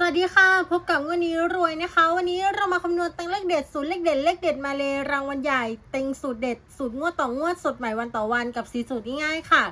สวัสดีค่ะ พบกับวันนี้รวยนะคะ วันนี้เรามาคำนวณตังเลขเด็ดสูตรเลขเด็ดเลขเด็ดมาเลยรางวัลใหญ่เต็งสูตรเด็ดสูตรงวดต่องวดสดใหม่วันต่อวันกับสีสูตรง่ายๆค่ะ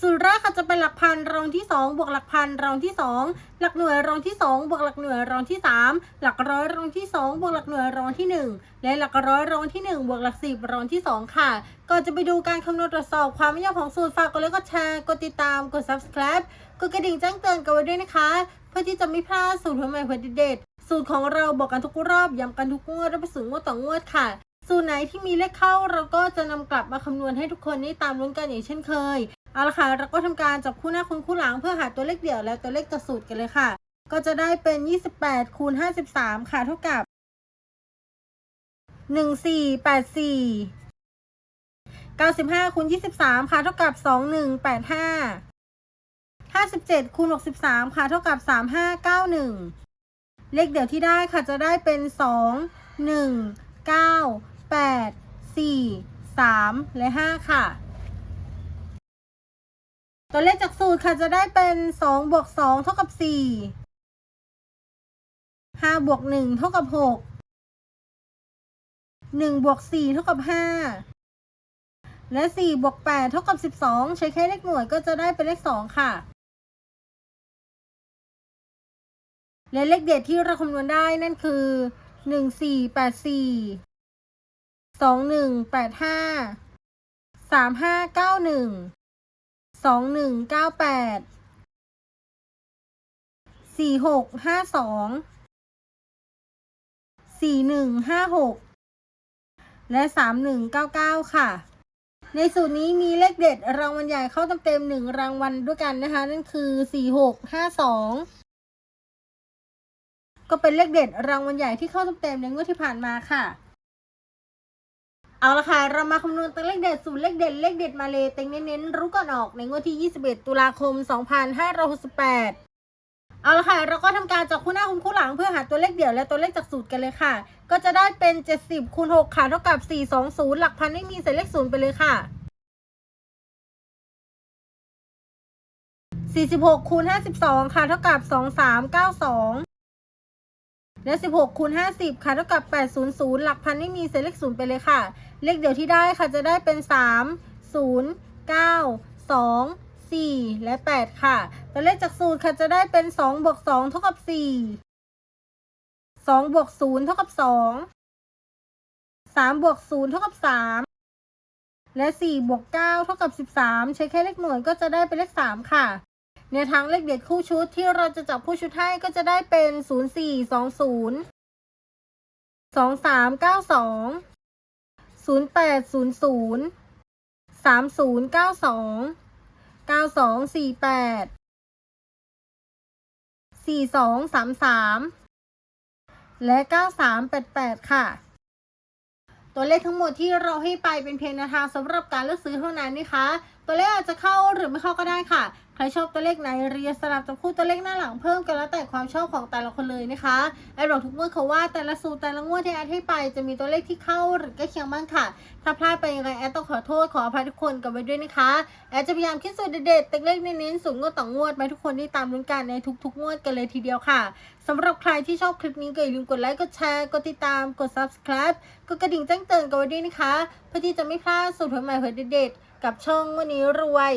สูตรแรกค่ะจะเป็นหลักพันรองที่ 2 บวกหลักพันรองที่ 2 หลักหน่วยรองที่ 2 บวกหลักหน่วยรองที่ 3 หลักร้อยรองที่ 2 บวกหลักหน่วยรองที่ 1 และหลักร้อยรองที่ 1 บวกหลักสิบรองที่ 2 ค่ะก่อนจะไปดูการคำนวณตรวจสอบความไม่ยากของสูตรฝากกดไลค์กดแชร์กดติดตามกด subscribe กดกระดิ่งแจ้งเตือนกันไว้ด้วยนะคะ พื่อที่จะไม่พลาดสูตรใหม่ๆเพื่อเด็ดสูตรของเราบอกกันทุกรอบย้ำกันทุกงวดและไปสูตรงวดต่องวดค่ะ สูตรไหนที่มีเลขเข้าเราก็จะนำกลับมาคำนวณให้ทุกคนได้ตามลุ้นกันอย่างเช่นเคยเอาละค่ะเราก็ทำการจับคู่หน้าคูณคู่หลังเพื่อหาตัวเลขเดี่ยวและตัวเลขตัวสูตรกันเลยค่ะ ก็จะได้เป็น 28คูณ53 ค่ะเท่ากับ 1484 95คูณ23 ค่ะเท่ากับ 2185 57คูณ63 ค่ะ เท่ากับ 3591 เลขเดี่ยวที่ได้ค่ะจะได้เป็น 2 1 9 8 4 3 และ 5 ค่ะ ตัวเลขจากสูตรค่ะจะได้เป็น 2 บวก 2 เท่ากับ 4 5บวก1เท่ากับ 6 1บวก4เท่ากับ 5 และ4บวก8เท่ากับ 12 ใช้แค่เลขหน่วยก็จะได้เป็นเลข 2 ค่ะ และเลขเด็ดที่เราคำนวณได้นั่นคือ1484 2185 3591สองหนึ่งเก้าแปดสี่หกห้าสองสี่หนึ่งห้าหกและสามหนึ่งเก้าเก้าค่ะ ในสูตรนี้มีเลขเด็ดรางวัลใหญ่เข้าเต็มๆหนึ่งรางวัลด้วยกันนะคะ นั่นคือสี่หกห้าสอง ก็เป็นเลขเด็ดรางวัลใหญ่ที่เข้าเต็มๆในงวดที่ผ่านมาค่ะ เอาละค่ะ เรามาคำนวณตัวเลขเด็ดสูตรเลขเด็ดเลขเด็ดมาเลยเต็งเน้นๆรู้ก่อนออกในงวดที่ 21 ตุลาคม 2568เอาละค่ะ เราก็ทำการจับคู่หน้าคูณคู่หลังเพื่อหาตัวเลขเดี่ยวและตัวเลขจากสูตรกันเลยค่ะ ก็จะได้เป็น 70คูณ6ค่ะเท่ากับ 420 หลักพันไม่มีเศษเลขศูนย์ไปเลยค่ะ 46คูณ52 ค่ะเท่ากับ 2392 และ 16คูณ50 ค่ะ เท่ากับ 800 หลักพันไม่มีเศษเลขศูนย์ไปเลยค่ะ เลขเดียวที่ได้ค่ะจะได้เป็น 3 0 9 2 4 และ 8 ค่ะ ตัวเลขจากสูตรค่ะจะได้เป็น 2 บวก 2 เท่ากับ 4 2บวก0เท่ากับ 2 3บวก0เท่ากับ 3 และ 4 บวก 9 เท่ากับ 13 ใช้แค่เลขหน่วยก็จะได้เป็นเลข 3 ค่ะ แนทางเลขเด็ดคู่ชุดที่เราจะจับคู่ชุดให้ก็จะได้เป็น 0 4 2 0 2 3 9 2 0 8 0 0 3 0 9 2 9 2 4 8 4 2 3 3 และ 9 3 8 8 ค่ะ ตัวเลขทั้งหมดที่เราให้ไปเป็นเพียงแนวทางสำหรับการเลือกซื้อเท่านั้นนะคะ ตัวเลขอาจจะเข้าหรือไม่เข้าก็ได้ค่ะ ใครชอบตัวเลขไหนเรียนสลับจับคู่ตัวเลขหน้าหลังเพิ่มกันแล้วแต่ความชอบของแต่ละคนเลยนะคะแอดบอกทุกเมื่อเขาว่าแต่ละสูตรแต่ละงวดที่แอดให้ไปจะมีตัวเลขที่เข้าหรือใกล้เคียงบ้างค่ะ ถ้าพลาดไปยังไงแอดต้องขอโทษขออภัยทุกคนกันไว้ด้วยนะคะแอดจะพยายามคิดสูตรเด็ดๆตัวเลขเน้นๆสูตรงวดต่องวดมาให้ทุกคนได้ตามลุ้นกันในทุก ๆ งวดกันเลยทีเดียวค่ะสำหรับใครที่ชอบคลิปนี้ก็อย่าลืมกดไลค์กดแชร์กดติดตามกด subscribe กดกระดิ่งแจ้งเตือนกันไว้ด้วยนะคะเพื่อที่จะไม่พลาดสูตรใหม่ๆเผยเด็ดๆกับช่องวันนี้รวย